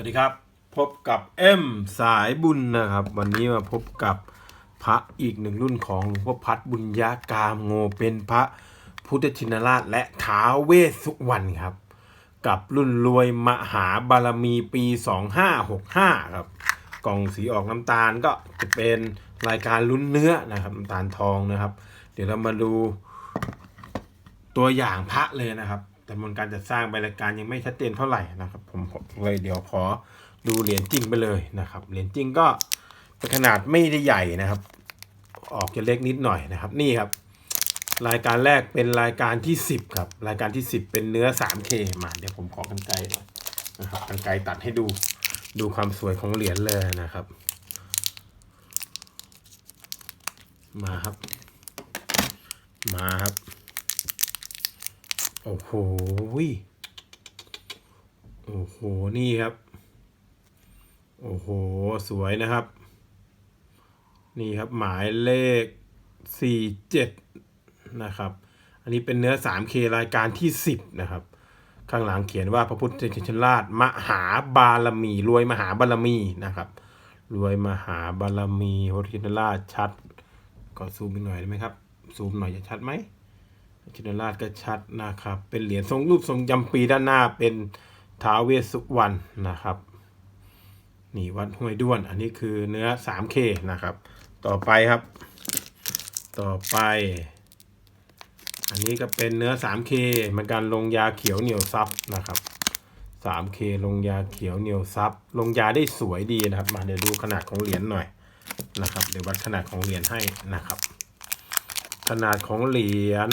วัสดีครับ พบกับเอ็มสายบุญนะครับ วันนี้มาพบกับพระอีกหนึ่งรุ่นของหลวงพ่อพัดบุญญากามโงเป็นพระพุทธชินราชและท้าเวสสุวรรณครับ กับรุ่นรวยมหาบารมีปี 2565 ครับ กล่องสีออกน้ำตาลก็จะเป็นรายการลุ้นเนื้อนะครับน้ำตาลทองนะครับ เดี๋ยวเรามาดูตัวอย่างพระเลยนะครับ แต่มนการจัดสร้างใบรายการยังไม่ชัดเจนเท่าไหร่นะครับ ผมเลยเดี๋ยวขอดูเหรียญจริงไปเลยนะครับ เหรียญจริงก็เป็นขนาดไม่ได้ใหญ่นะครับ ออกจะเล็กนิดหน่อยนะครับ นี่ครับ รายการแรกเป็นรายการที่ 10 ครับ รายการที่ 10 เป็นเนื้อ 3K มาเดี๋ยวผมขอกันไกลหน่อยนะครับกันไกลตัดให้ดูดูความสวยของเหรียญเลยนะครับ มาครับ มาครับ โอ้โหโอ้โห นี่ครับ โอ้โห สวยนะครับ นี่ครับหมายเลขสี่เจ็ดนะครับ อันนี้เป็นเนื้อ 3K รายการที่ 10 นะครับ ข้างหลังเขียนว่าพระพุทธชินราชมหาบารมี รวยมหาบารมีนะครับ รวยมหาบารมีพระพุทธชินราชชัด ก็ซูมอีกหน่อยได้ไหมครับ ซูมหน่อยจะชัดไหม ชินราชก็ชัดนะครับ เป็นเหรียญทรงรูปทรงจำปีด้านหน้าเป็นท้าวเวสสุวรรณนะครับ นี่วัดห้วยด้วน อันนี้คือเนื้อ 3K นะครับ ต่อไปครับ ต่อไป อันนี้ก็เป็นเนื้อ 3K เหมือนกันลงยาเขียวเหนียวซับนะครับ 3K ลงยาเขียวเหนียวซับ ลงยาได้สวยดีนะครับ มาเดี๋ยวดูขนาดของเหรียญหน่อยนะครับ เดี๋ยววัดขนาดของเหรียญให้นะครับ ขนาดของเหรียญ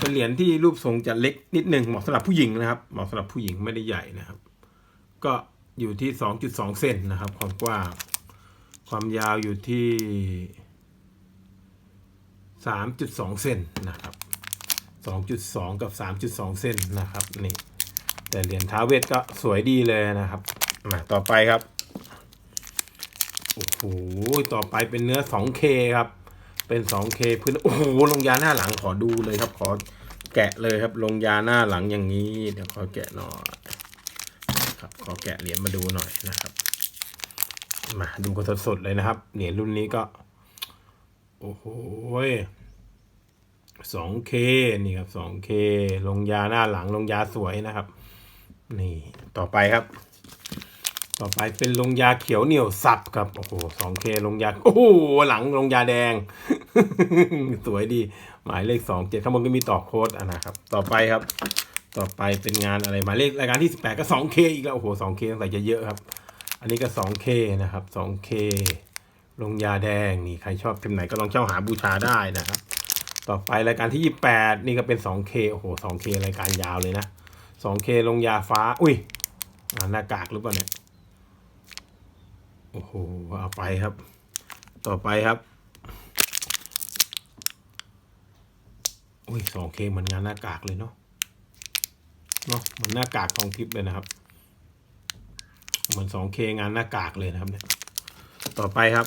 เป็นเหรียญที่รูปทรงจะเล็กนิดหนึ่งเหมาะสำหรับผู้หญิงนะครับ เหมาะสำหรับผู้หญิงไม่ได้ใหญ่นะครับ ก็อยู่ที่ 2.2 เซนนะครับ ความกว้าง ความยาวอยู่ที่ 3.2 เซนนะครับ 2.2 กับ 3.2 เซนนะครับนี่แต่เหรียญท้าเวทก็สวยดีเลยนะครับมาต่อไปครับ โอ้โห ต่อไปเป็นเนื้อ 2K ครับ เป็น 2K พื้น โอ้โห ลงยาหน้าหลังขอดูเลยครับ ขอแกะเลยครับ ลงยาหน้าหลังอย่างนี้ เดี๋ยวขอแกะหน่อย ครับ ขอแกะเหรียญมาดูหน่อยนะครับ มาดูกันสดๆเลยนะครับ เหรียญรุ่นนี้ก็ โอ้โห 2K นี่ครับ 2K ลงยาหน้าหลังลงยาสวยนะครับ นี่ ต่อไปครับ ต่อไปเป็นลงยาเขียวเหนียวสับครับ โอ้โห 2K ลงยา โอ้โห หลังลงยาแดง สวยดี หมายเลข2 7ข้างบนก็มีต่อโค้ดอะนะครับ ต่อไปครับ ต่อไปเป็นงานอะไรหมายเลขรายการที่18ก็ 2K อีกแล้ว โอ้โห 2K ตั้งแต่จะเยอะครับ อันนี้ก็ 2K นะครับ 2K ลงยาแดงนี่ใครชอบพิมพ์ไหนก็ลองเช่าหาบูชาได้นะครับ ต่อไปรายการที่28นี่ก็เป็น 2K โอ้โห 2K รายการยาวเลยนะ 2K ลงยาฟ้า อุ้ยหน้ากากหรือเปล่าเนี่ย โอ้โห เอาไปครับ ต่อไปครับ อุ้ย 2K เคเหมือนงานหน้ากากเลยเนาะ เนาะเหมือนหน้ากากทองทิพย์เลยนะครับ เหมือน 2K งเคงานหน้ากากเลยนะครับเนี่ย ต่อไปครับ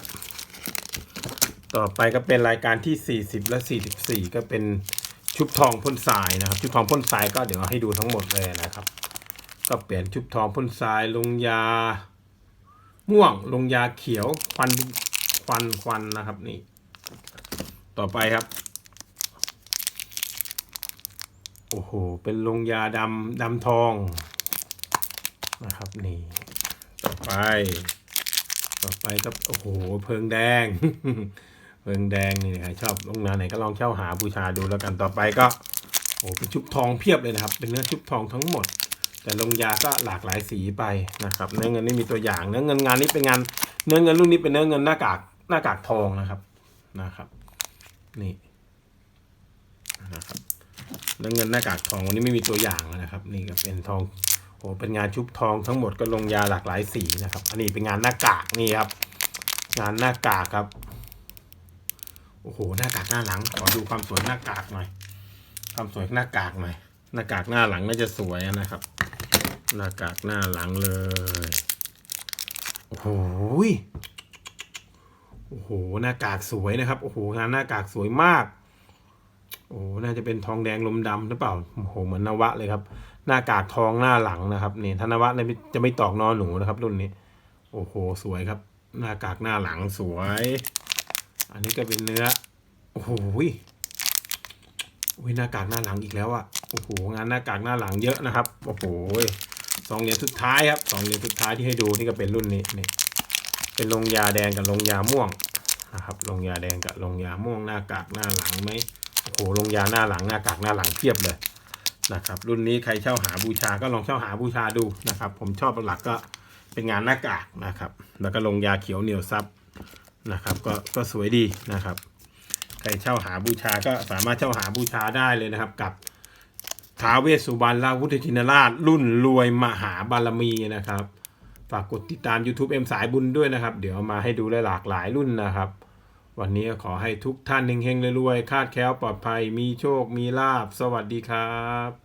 ต่อไปก็เป็นรายการที่ 40 และ 44 ก็เป็นชุบทองพ่นทรายนะครับ ชุบทองพ่นทรายก็เดี๋ยวให้ดูทั้งหมดเลยนะครับ ก็เปลี่ยนชุบทองพ่นทรายลงยา ม่วงลงยาเขียวควันควันควันนะครับนี่ ต่อไปครับ โอ้โห เป็นลงยาดำดำทองนะครับนี่ ต่อไป ต่อไปก็โอ้โหเพิงแดง เพิงแดงนี่ใครชอบลงงาไหนก็ลองเช่าหาบูชาดูแล้วกันต่อไปก็โอ้เป็นชุบทองเพียบเลยนะครับ เป็นเนื้อชุบทองทั้งหมด แต่ลงยาก็หลากหลายสีไปนะครับ เนื้อเงินนี่มีตัวอย่าง เนื้อเงินงานนี้เป็นงาน เนื้อเงินรุ่นนี้เป็นเนื้อเงินหน้ากากหน้ากากทองนะครับนะครับ นี่นะครับเนื้อเงินหน้ากากทองวันนี้ไม่มีตัวอย่างนะครับ นี่ก็เป็นทองโอ้เป็นงานชุบทองทั้งหมดก็ลงยาหลากหลายสีนะครับ อันนี้เป็นงานหน้ากากนี่ครับ งานหน้ากากครับโอ้โหหน้ากากหน้าหลังขอดูความสวยหน้ากากหน่อย ความสวยหน้ากากหน่อยหน้ากากหน้าหลังน่าจะสวยนะครับ หน้ากากหน้าหลังเลย โอ้โหโอ้โห หน้ากากสวยนะครับ โอ้โหงานหน้ากากสวยมาก โอ้ น่าจะเป็นทองแดงลมดำหรือเปล่า โอ้โห เหมือนนวะเลยครับ หน้ากากทองหน้าหลังนะครับนี่ธนวัฒน์เนี่ยจะไม่ตอกนอหนูนะครับ รุ่นนี้ โอ้โห สวยครับ หน้ากากหน้าหลังสวย อันนี้ก็เป็นเนื้อ โอ้โหยอุ้ยหน้ากากหน้าหลังอีกแล้วอะโอ้โห งานหน้ากากหน้าหลังเยอะนะครับ โอ้โห สองเหรียญสุดท้ายครับสองเหรียญสุดท้ายที่ให้ดูนี่ก็เป็นรุ่นนี้นี่เป็นลงยาแดงกับลงยาม่วงนะครับลงยาแดงกับลงยาม่วงหน้ากากหน้าหลังไหมโอ้โหลงยาหน้าหลังหน้ากากหน้าหลังเทียบเลยนะครับรุ่นนี้ใครเช่าหาบูชาก็ลองเช่าหาบูชาดูนะครับ ผมชอบหลักก็เป็นงานหน้ากากนะครับ แล้วก็ลงยาเขียวเหนียวซับนะครับก็ก็สวยดีนะครับ ใครเช่าหาบูชาก็สามารถเช่าหาบูชาได้เลยนะครับกับ ท้าวเวสสุวรรณราวุฒิชินราช รุ่นรวยมหาบารมีนะครับ ฝากกดติดตาม YouTube เอ็มสายบุญด้วยนะครับ เดี๋ยวมาให้ดูหลากหลายรุ่นนะครับ วันนี้ขอให้ทุกท่านเฮงๆรวยๆคาดแคล้วปลอดภัย มีโชคมีลาบ สวัสดีครับ